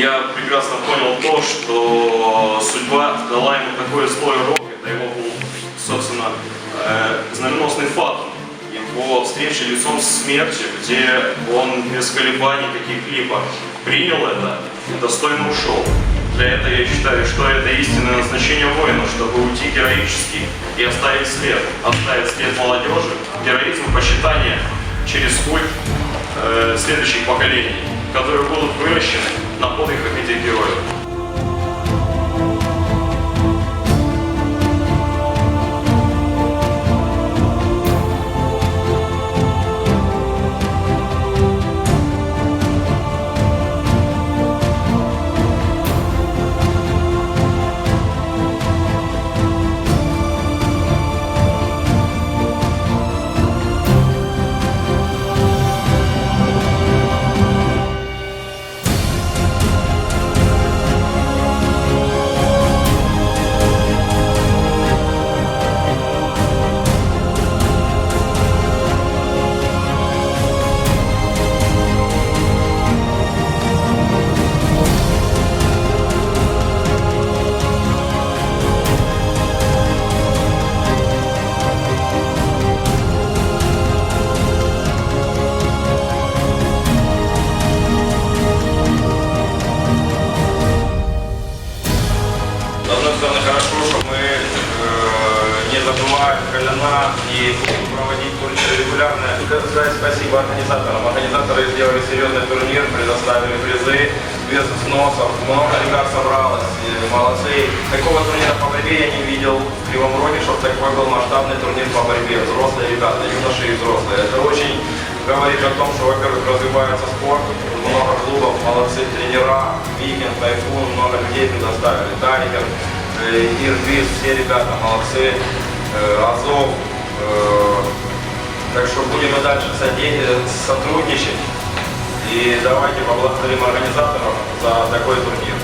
я прекрасно понял то, что судьба дала ему такой злой урок. Это его был, собственно, э, знаменосный фатум. Его встреча лицом с смертью, где он без колебаний каких-либо принял это и достойно ушел. Для этого я считаю, что это истинное назначение воина, чтобы уйти героически и оставить след, оставить след молодежи, героизм почитание через культ э, следующих поколений, которые будут выращены на подвигах этих героев. Забываем колена и проводить турниры регулярно. Сказать спасибо организаторам. Организаторы сделали серьезный турнир, предоставили призы без взносов. Много ребят собралось, молодцы. Такого турнира по борьбе я не видел в Кривом Роге, чтобы такой был масштабный турнир по борьбе. Взрослые ребята, юноши и взрослые. Это очень говорит о том, что, во-первых, развивается спорт, много клубов, молодцы тренера, Викинг, Тайфун, много людей предоставили, Даникер, э, Ирбис, все ребята молодцы, Азов. э, Так что будем и дальше соде- сотрудничать. И давайте поблагодарим организаторов за такой турнир.